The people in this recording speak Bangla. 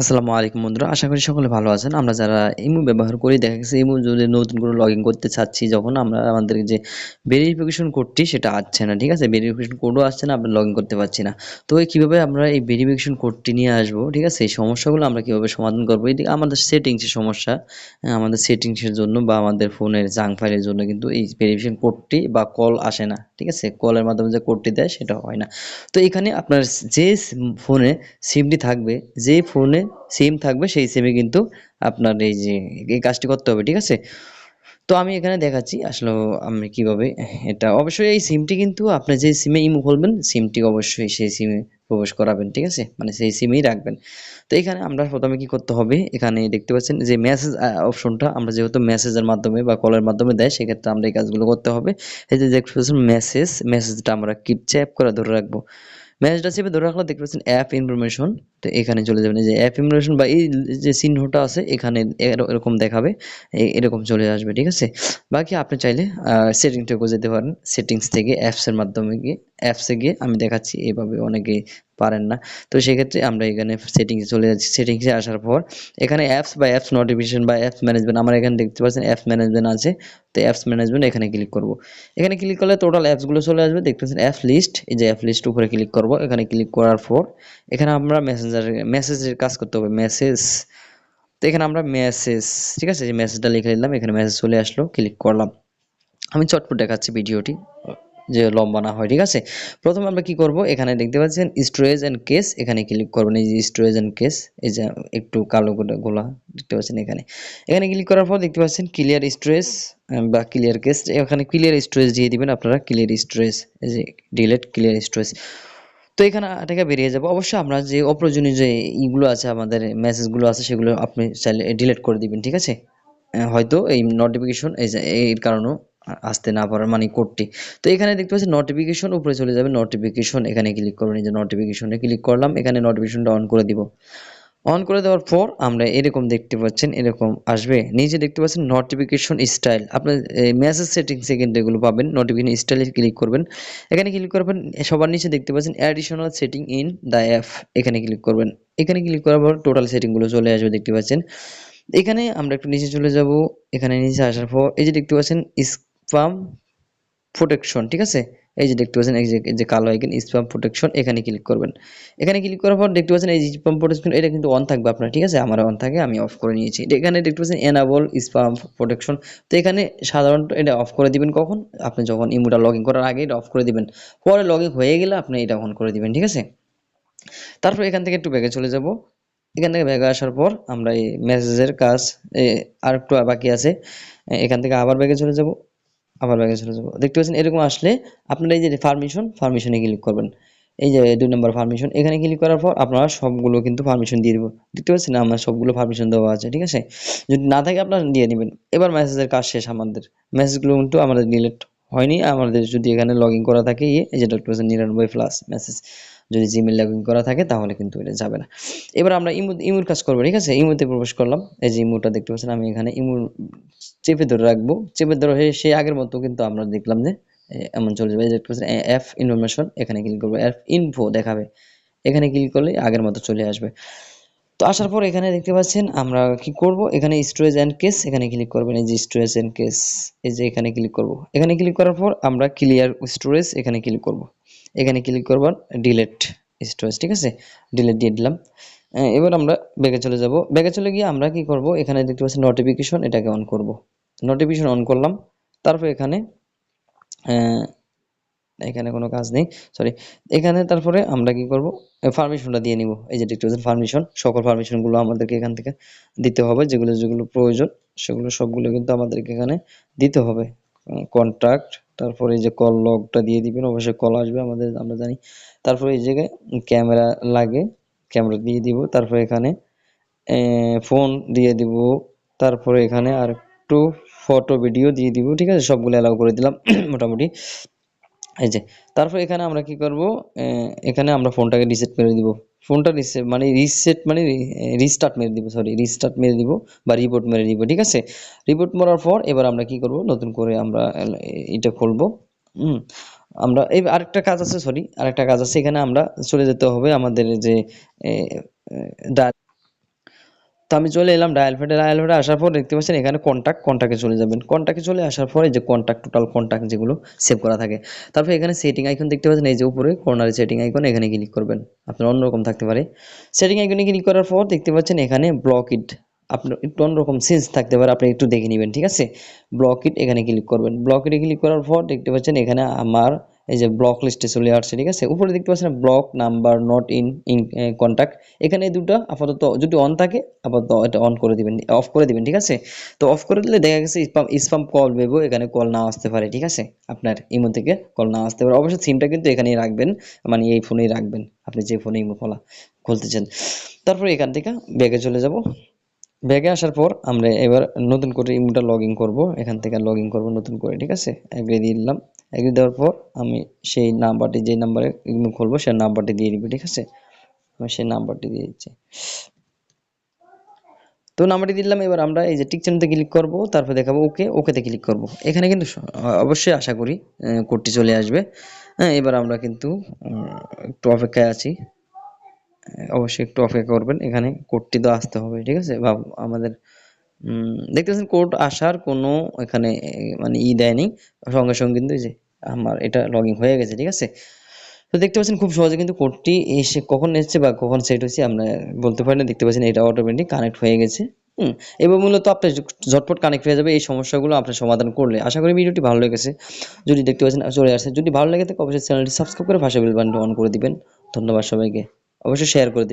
আসসালামু আলাইকুম বন্ধুরা, আশা করি সকলে ভালো আছেন। আমরা যারা ইমো ব্যবহার করি, দেখা গেছে ইমো যদি নতুন করে লগ করতে চাচ্ছি, যখন আমরা আমাদের যে ভেরিফিকেশন কোডটি সেটা আসছে না, ঠিক আছে? ভেরিফিকেশন কোডও আসছে না, আমরা লগ করতে পারছি না। তো এই কীভাবে আমরা এই ভেরিফিকেশন কোডটি নিয়ে আসব, ঠিক আছে? এই সমস্যাগুলো আমরা কীভাবে সমাধান করব? এটি আমাদের সেটিংসের সমস্যা আমাদের সেটিংসের জন্য বা আমাদের ফোনের জাঙ্ক ফাইলের জন্য কিন্তু এই ভেরিফিকেশন কোডটি বা কল আসে না, ঠিক আছে? কলের মাধ্যমে যে কোডটি দেয়, সেটা হয় না। তো এখানে আপনার যে ফোনে সিমটি থাকবে, যে ফোনে সিম থাকবে, সেই সিমে কিন্তু আপনার এই যে এই কাজটি করতে হবে, ঠিক আছে? তো আমি এখানে দেখাচ্ছি আসলে আমি কীভাবে এটা, অবশ্যই এই সিমটি কিন্তু আপনি যে সিমে ইমো খুলবেন সিমটি অবশ্যই সেই সিমে প্রবেশ করাবেন, ঠিক আছে? মানে সেই সিমেই রাখবেন। তো এখানে আমরা প্রথমে কি করতে হবে, এখানে দেখতে পাচ্ছেন যে মেসেজ অপশনটা আমরা যেহেতু মেসেজের মাধ্যমে বা কলের মাধ্যমে দেয়, সেক্ষেত্রে আমরা এই কাজগুলো করতে হবে। এই যে দেখতে পাচ্ছেন মেসেজ মেসেজটা আমরা কিপ চ্যাপ করে ধরে রাখব। ম্যাচটা সেভাবে ধরে রাখলে দেখতে পাচ্ছেন অ্যাপ ইনফরমেশন তো এখানে চলে যাবেন। যে অ্যাপ ইনফরমেশন বা এই যে চিহ্নটা আছে, এখানে এরকম দেখাবে এরকম চলে আসবে, ঠিক আছে? বাকি আপনি চাইলে সেটিংটাকে যেতে পারেন। সেটিংস থেকে অ্যাপসের মাধ্যমে গিয়ে অ্যাপসে গিয়ে আমি দেখাচ্ছি, এভাবে অনেকে পারেন না। তো সেক্ষেত্রে আমরা এখানে সেটিংসে চলে যাচ্ছি। সেটিংসে আসার পর এখানে অ্যাপস বা অ্যাপস নোটিফিকেশন বা অ্যাপস ম্যানেজমেন্ট আমরা এখানে দেখতে পাচ্ছেন অ্যাপস ম্যানেজমেন্ট আছে। তো অ্যাপস ম্যানেজমেন্ট এখানে ক্লিক করব। এখানে ক্লিক করলে টোটাল অ্যাপসগুলো চলে আসবে। দেখতে পাচ্ছেন অ্যাপ লিস্ট এই যে অ্যাপ লিস্ট উপরে ক্লিক করব। এখানে ক্লিক করার পর এখানে আমরা মেসেঞ্জার মেসেজের কাজ করতে হবে। মেসেজ তো এখানে আমরা মেসেজ ঠিক আছে? যে মেসেজটা লিখে নিলাম। এখানে মেসেজ চলে আসলো। ক্লিক করলাম। আমি চটপট দেখাচ্ছি ভিডিওটি যে লম্বা না হয়, ঠিক আছে? প্রথমে আমরা কি করব? এখানে দেখতে পাচ্ছেন স্টোরেজ অ্যান্ড কেস এখানে ক্লিক করবেন এই যে স্টোরেজ অ্যান্ড কেস এই যে একটু কালো গোলা দেখতে পাচ্ছেন এখানে। এখানে ক্লিক করার পর দেখতে পাচ্ছেন ক্লিয়ার স্টোরেজ বা ক্লিয়ার কেস এখানে ক্লিয়ার স্টোরেজ দিয়ে দিবেন আপনারা ক্লিয়ার স্টোরেজ এই যে ডিলেট ক্লিয়ার স্টোরেজ তো এখানে থেকে বেরিয়ে যাব। অবশ্যই আমরা যে অপ্রয়োজনীয় যে ইগুলো আছে, আমাদের মেসেজগুলো আছে, সেগুলো আপনি চাইলে ডিলিট করে দিবেন, ঠিক আছে? হয়তো এই নোটিফিকেশন এই এর কারণেও আসতে না পারার মানে কোডটি তো এখানে দেখতে পাচ্ছি নোটিফিকেশন উপরে চলে যাবে। নোটিফিকেশন এখানে ক্লিক করবেন এই যে নোটিফিকেশনে ক্লিক করলাম, এখানে নোটিফিকেশনটা অন করে দিব। অন করে দেওয়ার পর আমরা এরকম দেখতে পাচ্ছেন, এরকম আসবে। নিচে দেখতে পাচ্ছেন নোটিফিকেশন স্টাইল আপনার মেসেজ সেটিংসে কিন্তু এগুলো পাবেন। নোটিফিকেশন স্টাইলে ক্লিক করবেন। এখানে ক্লিক করবেন সবার নিচে দেখতে পাচ্ছেন additional setting in the app এখানে ক্লিক করবেন। এখানে ক্লিক করার পর টোটাল সেটিংগুলো চলে আসবে দেখতে পাচ্ছেন। এখানে আমরা একটু নিচে চলে যাব। এখানে নিচে আসার পর এই যে দেখতে পাচ্ছেন স্পাম প্রোটেকশন ঠিক আছে? এই যে দেখতে পাচ্ছেন, এই যে কালো আইকন স্পাম প্রোটেকশন এখানে ক্লিক করবেন। এখানে ক্লিক করার পর দেখতে পাচ্ছেন, এই স্পাম প্রোটেকশন এটা কিন্তু অন থাকবে আপনার, ঠিক আছে? আমার অন থাকে, আমি অফ করে নিয়েছি। এখানে দেখতে পাচ্ছেন এনাবল স্পাম প্রোটেকশন তো এখানে সাধারণত এটা অফ করে দিবেন কখন? আপনি যখন ইমোটা লগ করার আগে এটা অফ করে দিবেন। পরে লগ হয়ে গেলে আপনি এটা অন করে দিবেন, ঠিক আছে? তারপর এখান থেকে একটু ব্যাগে চলে যাব। এখান থেকে ব্যাগে আসার পর আমরা এই মেসেজের কাজ আর একটু বাকি আছে। এখান থেকে আবার ব্যাগে চলে যাব। আবার ব্যাগে চলে যাব। দেখতে পাচ্ছেন, এরকম আসলে আপনারা এই যে পারমিশন পারমিশনে ক্লিক করবেন। এই যে দুই নম্বর পারমিশন এখানে ক্লিক করার পর আপনারা সবগুলো কিন্তু পারমিশন দিয়ে দিব। দেখতে পাচ্ছেন, আমার সবগুলো পারমিশন দেওয়া আছে, ঠিক আছে? যদি না থাকে আপনারা দিয়ে নেবেন। এবার মেসেজের কাজ শেষ আমাদের। মেসেজগুলো কিন্তু আমাদের ডিলেট হয়নি। আমাদের যদি এখানে লগ ইন করা থাকে ইয়ে এই যে ডক্টর নিরানব্বই প্লাস মেসেজ যদি জিমেল লগ ইন করা থাকে, তাহলে কিন্তু এটা যাবে না। এবার আমরা ইমু, ইমুর কাজ করব, ঠিক আছে? ইমুতে প্রবেশ করলাম। এই যে ইমুটা দেখতে পাচ্ছেন, আমি এখানে ইমুর চেপে ধরে রাখব। চেপে ধরে সেই আগের মতো কিন্তু আমরা দেখলাম যে এমন চলে যাবে। দেখতে পাচ্ছেন অ্যাপ ইনফরমেশন এখানে ক্লিক করব। অ্যাপ ইনফো দেখাবে। এখানে ক্লিক করলে আগের মতো চলে আসবে। তো আসার পর এখানে দেখতে পাচ্ছেন, আমরা কি করব? এখানে স্টোরেজ অ্যান্ড কেস এখানে ক্লিক করবেন। এই যে স্টোরেজ অ্যান্ড কেস এই যে এখানে ক্লিক করব। এখানে ক্লিক করার পর আমরা ক্লিয়ার স্টোরেজ এখানে ক্লিক করব। এখানে ক্লিক করবার ডিলেট স্টোরেজ ঠিক আছে? ডিলেট দিয়ে দিলাম। এবার আমরা ব্যাগে চলে যাব। ব্যাগে চলে গিয়ে আমরা কি করব? এখানে দেখতে পাচ্ছি নোটিফিকেশন এটাকে অন করব। নোটিফিকেশন অন করলাম। তারপর এখানে এখানে কোনো কাজ নেই। সরি এখানে তারপরে আমরা কি করব? পারমিশনটা দিয়ে নিব। এই যে দেখতে পাচ্ছেন পারমিশন সকল পারমিশনগুলো আমাদেরকে এখান থেকে দিতে হবে। যেগুলো যেগুলো প্রয়োজন, সেগুলো সবগুলো কিন্তু আমাদেরকে এখানে দিতে হবে। কন্ট্রাক্ট তারপরে এই যে কল লগটা দিয়ে দিবেন, অবশ্যই কল আসবে আমাদের, আমরা জানি। তারপরে এই জায়গায় ক্যামেরা লাগে ক্যামেরা দিয়ে দিব। তারপরে এখানে ফোন দিয়ে দিব। তারপরে এখানে আর একটু ফটো ভিডিও দিয়ে দিব। ঠিক আছে? সবগুলো অ্যালাউ করে দিলাম, মোটামুটি। এই যে, তারপর এখানে আমরা কি করব? এখানে আমরা ফোনটাকে রিসেট করে দিব। ফোনটা রিসেট মানে রিসেট মানে রিস্টার্ট মেরে দিব সরি রিস্টার্ট মেরে দিব বা রিপোর্ট মেরে দিব, ঠিক আছে? রিপোর্ট মারার পর এবার আমরা কি করব? নতুন করে আমরা এটা খুলবো। হুম, আমরা এই আরেকটা কাজ আছে সরি আরেকটা কাজ আছে, এখানে আমরা চলে যেতে হবে আমাদের যে তো আমি চলে এলাম ডায়াল ফেটে ডায়াল ফেটে আসার পর দেখতে পাচ্ছেন এখানে কন্ট্যাক্ট কন্ট্যাক্টে চলে যাবেন। কন্ট্যাক্টে চলে আসার পরে যে কন্ট্যাক্ট টোটাল কন্ট্যাক্ট যেগুলো সেভ করা থাকে। তারপর এখানে সেটিং আইকন দেখতে পাচ্ছেন, এই যে উপরে কর্নারে সেটিং আইকন এখানে ক্লিক করবেন। আপনার অন্যরকম থাকতে পারে। সেটিং আইকনে ক্লিক করার পর দেখতে পাচ্ছেন এখানে ব্লক ইট আপনার একটু অন্যরকম সেন্স থাকতে পারে, আপনি একটু দেখে নেবেন, ঠিক আছে? ব্লক ইট এখানে ক্লিক করবেন। ব্লক ইটে ক্লিক করার পর দেখতে পাচ্ছেন এখানে আমার এই যে ব্লক লিস্টে চলে আসছে, ঠিক আছে? উপরে দেখতে পাচ্ছেন block number not in in contact এখানে এই দুটো আপাতত যদি অন থাকে, আপাতত এটা অন করে দিবেন অফ করে দিবেন, ঠিক আছে? তো অফ করে দিলে দেখা গেছে স্পাম স্পাম কল বেবো এখানে কল না আসতে পারে, ঠিক আছে? আপনার ইমো থেকে কল না আসতে পারে। অবশ্যই সিমটা কিন্তু এখানেই রাখবেন মানে এই ফোনেই রাখবেন। আপনি যে ফোনে ইমো খোলা খুলতেছেন তারপরে এখান থেকে ব্যাগে চলে যাব। ব্যাগে আসার পর আমরা এবার নতুন করে ইমোটা লগ ইন করব, এখান থেকে লগ ইন করব নতুন করে, ঠিক আছে? এগ্রি দিয়ে দিলাম। এগ্রি দেওয়ার পর আমি সেই নাম্বারটি, যে নাম্বারে ইমো খুলবো সেই নাম্বারটি দিয়ে দিবি, ঠিক আছে? আমি সেই নাম্বারটি দিয়ে দিচ্ছি। তো নাম্বারটি দিলাম, এবার আমরা এই যে টিক চিহ্নতে ক্লিক করব, তারপর দেখাবো ওকে ওকেতে ক্লিক করব। এখানে কিন্তু অবশ্যই আশা করি কোডটি চলে আসবে। হ্যাঁ এবার আমরা কিন্তু একটু অপেক্ষায় আছি। অবশ্যই একটু অপেক্ষা করবেন। এখানে কোডটি তো আসতে হবে, ঠিক আছে? বা আমাদের দেখতেছেন কোড আসার কোনো এখানে মানে ই দেয়নি। সঙ্গে সঙ্গে কিন্তু যে আমার এটা লগ হয়ে গেছে, ঠিক আছে? তো দেখতে পাচ্ছেন খুব সহজে কিন্তু কোডটি এসে কখন এসেছে বা কখন সেট হয়েছে আমরা বলতে পারি না। দেখতে পাচ্ছেন এটা অটোমেটিক কানেক্ট হয়ে গেছে, হুম? এবং মূলত আপনার ঝটপট কানেক্ট হয়ে যাবে এই সমস্যাগুলো আপনার সমাধান করলে। আশা করি ভিডিওটি ভালো লেগেছে। যদি দেখতে পাচ্ছেন, চলে আসছে যদি ভালো লেগে থাকে, অবশ্যই চ্যানেলটি সাবস্ক্রাইব করে ভাষা বিল বাটনটি অন করে দিবেন। ধন্যবাদ সবাইকে। অবশ্যই শেয়ার করে দিবেন